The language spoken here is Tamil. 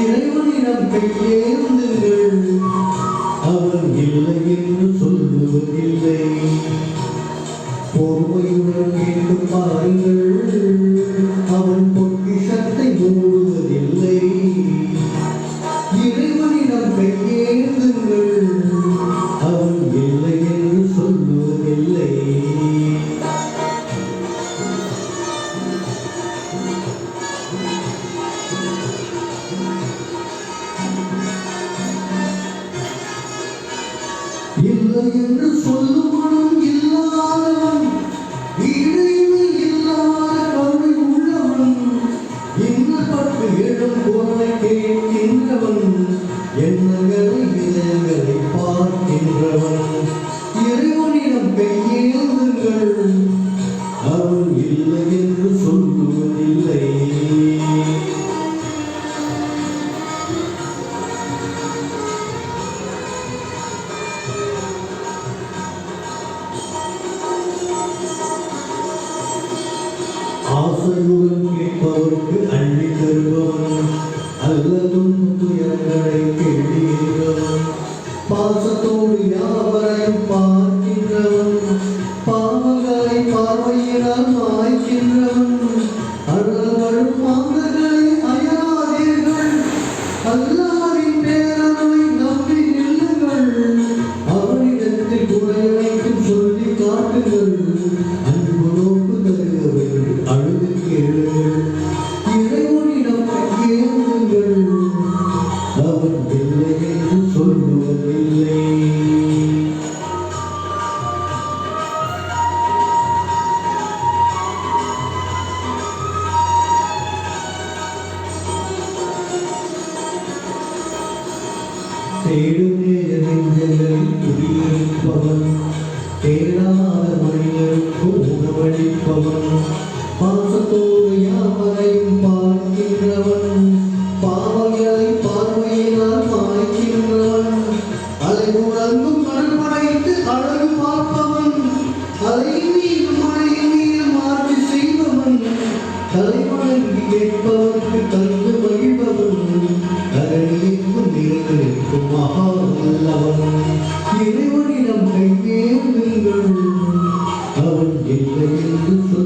இறைவனிடம் கையேந்துங்கள் அவன் இல்லை என்று சொல்ல. இல்லை என்று சொல்லும் மனம் இல்லாதவன் ஈடைமை ஆசையுடன் கேட்பவருக்கு அள்ளி தருபவன். அல்லதும் துயரங்களை கேள்விகிறவன் பாசத்தோடு யாவரையும் பார்க்கின்றவன். பாவங்களை பார்வையினால் மாய்க்கின்றவன். அருள்களும் மாந்தர்களை அயராதீர்கள். அல்லாவின் பேரவை நம்பி நில்லுங்கள். அவனிடத்தில் குறையனைத்தும் சொல்லி காட்டுங்கள். തേടുകയതിങ്കലൽ കുടിയിരിപ്പവൻ തേടാതെ മണിയർക്ക് ഉണവടിപ്പവൻ മാസത്തോട് യാവരെയും പാർക്കുന്നവൻ പാവകളെ പാർവയിനാൽ മായ്ക്കുന്നവൻ அதை உணர்ந்தும் கண்படைத்து அழகு பார்ப்பவன் அதை நீர் மழையில் நீர் மாற்றி செய்பவன் தலைவனுக்கு கேட்பவன் வல்லவன் இறைவனிடம் கையேந்துங்கள் அவன் இல்லை என்று